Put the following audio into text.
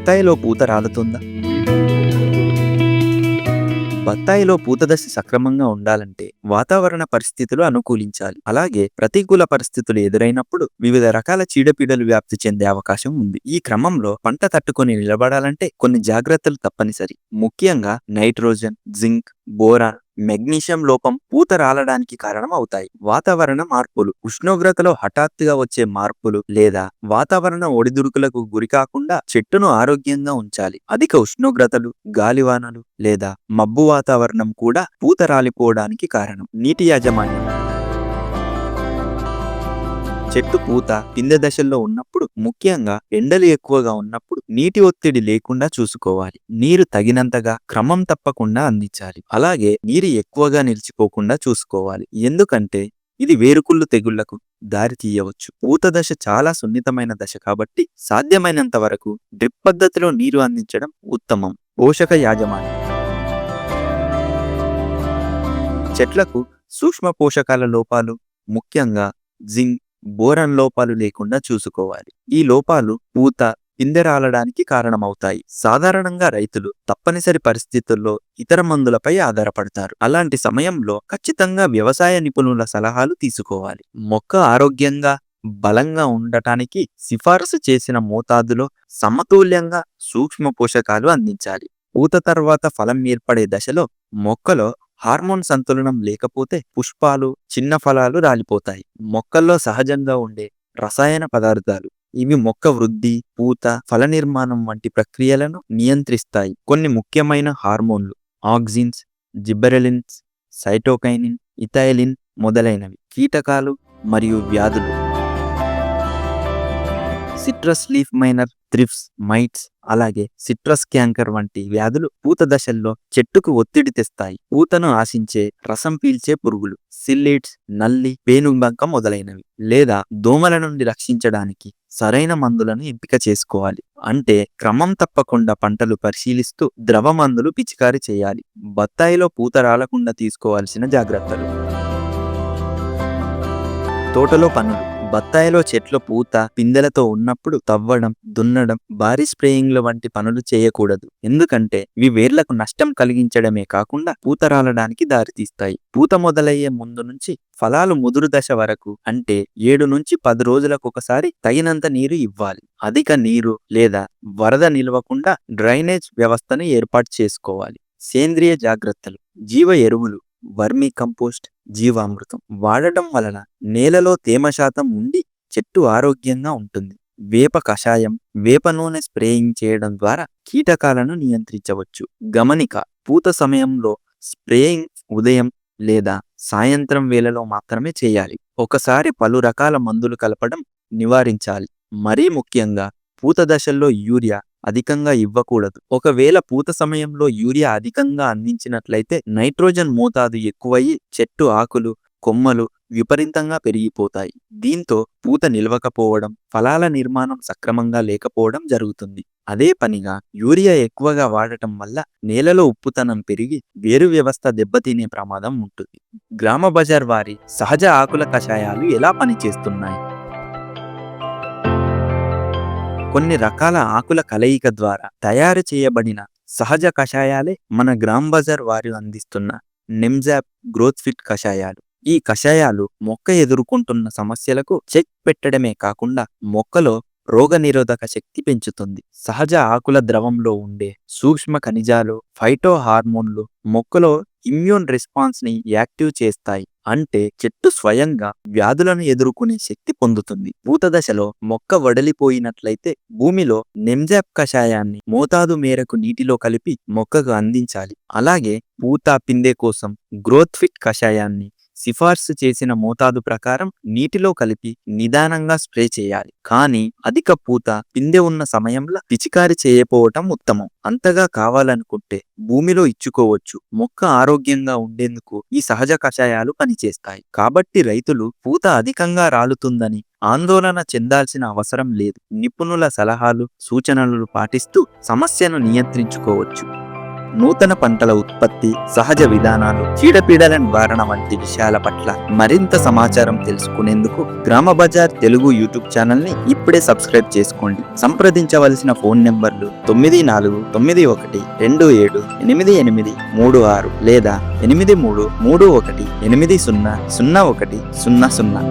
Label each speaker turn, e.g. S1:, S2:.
S1: బత్తాయిలో పూత రాలుతుందా? బత్తాయిలో పూత దశ సక్రమంగా ఉండాలంటే వాతావరణ పరిస్థితులు అనుకూలించాలి. అలాగే ప్రతికూల పరిస్థితులు ఎదురైనప్పుడు వివిధ రకాల చీడపీడలు వ్యాప్తి చెందే అవకాశం ఉంది. ఈ క్రమంలో పంట తట్టుకొని నిలబడాలంటే కొన్ని జాగ్రత్తలు తప్పనిసరి. ముఖ్యంగా నైట్రోజన్ జింక్ బోరాన్ మెగ్నీషియం లోపం పూత రాలడానికి కారణం అవుతాయి వాతావరణ మార్పులు. ఉష్ణోగ్రతలో హఠాత్తుగా వచ్చే మార్పులు లేదా వాతావరణ ఒడిదుడుకులకు గురికాకుండా చెట్టును ఆరోగ్యంగా ఉంచాలి. అధిక ఉష్ణోగ్రతలు గాలివానలు లేదా మబ్బు వాతావరణం కూడా పూత రాలిపోవడానికి కారణం. నీటి యాజమాన్యం. చెట్టు పూత కింద దశల్లో ఉన్నప్పుడు ముఖ్యంగా ఎండలు ఎక్కువగా ఉన్నప్పుడు నీటి ఒత్తిడి లేకుండా చూసుకోవాలి. నీరు తగినంతగా క్రమం తప్పకుండా అందించాలి. అలాగే నీరు ఎక్కువగా నిలిచిపోకుండా చూసుకోవాలి. ఎందుకంటే ఇది వేరుకుళ్ళు తెగుళ్ళకు దారి తీయవచ్చు. పూత దశ చాలా సున్నితమైన దశ కాబట్టి సాధ్యమైనంత వరకు డ్రిప్ పద్ధతిలో నీరు అందించడం ఉత్తమం. పోషక యాజమాన్యం. చెట్లకు సూక్ష్మ పోషకాల లోపాలు ముఖ్యంగా జింక్ బోరన్ లోపాలు లేకుండా చూసుకోవాలి. ఈ లోపాలు పూత పిందెరాలడానికి కారణమవుతాయి. సాధారణంగా రైతులు తప్పనిసరి పరిస్థితుల్లో ఇతర మందులపై ఆధారపడతారు. అలాంటి సమయంలో ఖచ్చితంగా వ్యవసాయ నిపుణుల సలహాలు తీసుకోవాలి. మొక్క ఆరోగ్యంగా బలంగా ఉండటానికి సిఫారసు చేసిన మోతాదులో సమతుల్యంగా సూక్ష్మ పోషకాలు అందించాలి. పూత తర్వాత ఫలం ఏర్పడే దశలో మొక్కలో హార్మోన్ సంతులనం లేకపోతే పుష్పాలు చిన్న ఫలాలు రాలిపోతాయి. మొక్కల్లో సహజంగా ఉండే రసాయన పదార్థాలు ఇవి మొక్క వృద్ధి పూత ఫల నిర్మాణం వంటి ప్రక్రియలను నియంత్రిస్తాయి. కొన్ని ముఖ్యమైన హార్మోన్లు ఆక్సిన్స్ జిబ్బరెలిన్స్ సైటోకైనిన్ ఇథైలిన్ మొదలైనవి. కీటకాలు మరియు వ్యాధులు. Citrus leaf miner thrips mites అలాగే సిట్రస్ క్యాంకర్ వంటి వ్యాధులు పూత దశల్లో చెట్టుకు ఒత్తిడి తెస్తాయి. పూతను ఆశించే రసం పీల్చే పురుగులు సిల్లీడ్స్ నల్లి పేనుబంక మొదలైనవి లేదా దోమల నుండి రక్షించడానికి సరైన మందులను ఎంపిక చేసుకోవాలి. అంటే క్రమం తప్పకుండా పంటలు పరిశీలిస్తూ ద్రవ మందులు పిచికారీ చేయాలి. బత్తాయిలో పూత రాలకుండా తీసుకోవాల్సిన జాగ్రత్తలు. తోటలో పనులు. బత్తాయిలో చెట్ల పూత పిందెలతో ఉన్నప్పుడు తవ్వడం దున్నడం భారీ స్ప్రేయింగ్ల వంటి పనులు చేయకూడదు. ఎందుకంటే ఇవి వేర్లకు నష్టం కలిగించడమే కాకుండా పూత రాలడానికి దారితీస్తాయి. పూత మొదలయ్యే ముందు నుంచి ఫలాలు ముదురు దశ వరకు అంటే ఏడు నుంచి పది రోజులకు ఒకసారి తగినంత నీరు ఇవ్వాలి. అధిక నీరు లేదా వరద నిలవకుండా డ్రైనేజ్ వ్యవస్థను ఏర్పాటు చేసుకోవాలి. సేంద్రియ జాగ్రత్తలు. జీవ ఎరువులు వర్మీ కంపోస్ట్ జీవామృతం వాడటం వలన నేలలో తేమ శాతం ఉండి చెట్టు ఆరోగ్యంగా ఉంటుంది. వేప కషాయం వేప నూనె స్ప్రేయింగ్ చేయడం ద్వారా కీటకాలను నియంత్రించవచ్చు. గమనిక పూత సమయంలో స్ప్రేయింగ్ ఉదయం లేదా సాయంత్రం వేళలో మాత్రమే చేయాలి. ఒకసారి పలు రకాల మందులు కలపడం నివారించాలి. మరీ ముఖ్యంగా పూత దశల్లో యూరియా అధికంగా ఇవ్వకూడదు. ఒకవేళ పూత సమయంలో యూరియా అధికంగా అందించినట్లయితే నైట్రోజన్ మోతాదు ఎక్కువయ్యి చెట్టు ఆకులు కొమ్మలు విపరీతంగా పెరిగిపోతాయి. దీంతో పూత నిలవకపోవడం ఫలాల నిర్మాణం సక్రమంగా లేకపోవడం జరుగుతుంది. అదే పనిగా యూరియా ఎక్కువగా వాడటం వల్ల నేలలో ఉప్పుతనం పెరిగి వేరు వ్యవస్థ దెబ్బతినే ప్రమాదం ఉంటుంది. గ్రామ బజార్ వారి సహజ ఆకుల కషాయాలు ఎలా పనిచేస్తున్నాయి? కొన్ని రకాల ఆకుల కలయిక ద్వారా తయారు చేయబడిన సహజ కషాయాలే మన గ్రామ్ బజార్ వారు అందిస్తున్న నిమ్జాప్ గ్రోత్ ఫిట్ కషాయాలు. ఈ కషాయాలు మొక్క ఎదుర్కొంటున్న సమస్యలకు చెక్ పెట్టడమే కాకుండా మొక్కలో రోగనిరోధక శక్తి పెంచుతుంది. సహజ ఆకుల ద్రవంలో ఉండే సూక్ష్మ ఖనిజాలు ఫైటో హార్మోన్లు మొక్కలో ఇమ్యూన్ రెస్పాన్స్ని యాక్టివ్ చేస్తాయి. అంటే చెట్టు స్వయంగా వ్యాధులను ఎదుర్కొనే శక్తి పొందుతుంది. పూత దశలో మొక్క వడలిపోయినట్లయితే భూమిలో నెమ్జాప్ కషాయాన్ని మోతాదు మేరకు నీటిలో కలిపి మొక్కకు అందించాలి. అలాగే పూత పిందె కోసం గ్రోత్ ఫిట్ కషాయాన్ని సిఫార్సు చేసిన మోతాదు ప్రకారం నీటిలో కలిపి నిదానంగా స్ప్రే చేయాలి. కానీ అధిక పూత పిందె ఉన్న సమయంలో పిచికారి చేయపోవటం ఉత్తమం. అంతగా కావాలనుకుంటే భూమిలో ఇచ్చుకోవచ్చు. మొక్క ఆరోగ్యంగా ఉండేందుకు ఈ సహజ కషాయాలు పనిచేస్తాయి. కాబట్టి రైతులు పూత అధికంగా రాలుతుందని ఆందోళన చెందాల్సిన అవసరం లేదు. నిపుణుల సలహాలు సూచనలు పాటిస్తూ సమస్యను నియంత్రించుకోవచ్చు. నూతన పంటల ఉత్పత్తి సహజ విధానాలు చీడపీడల నివారణ వంటి విషయాల పట్ల మరింత సమాచారం తెలుసుకునేందుకు గ్రామ బజార్ తెలుగు యూట్యూబ్ ఛానల్ని ఇప్పుడే సబ్స్క్రైబ్ చేసుకోండి. సంప్రదించవలసిన ఫోన్ నెంబర్లు తొమ్మిది నాలుగు తొమ్మిది ఒకటి రెండు ఏడు ఎనిమిది ఎనిమిది మూడు ఆరు లేదా ఎనిమిది మూడు మూడు ఒకటి ఎనిమిది సున్నా సున్నా ఒకటి సున్నా సున్నా.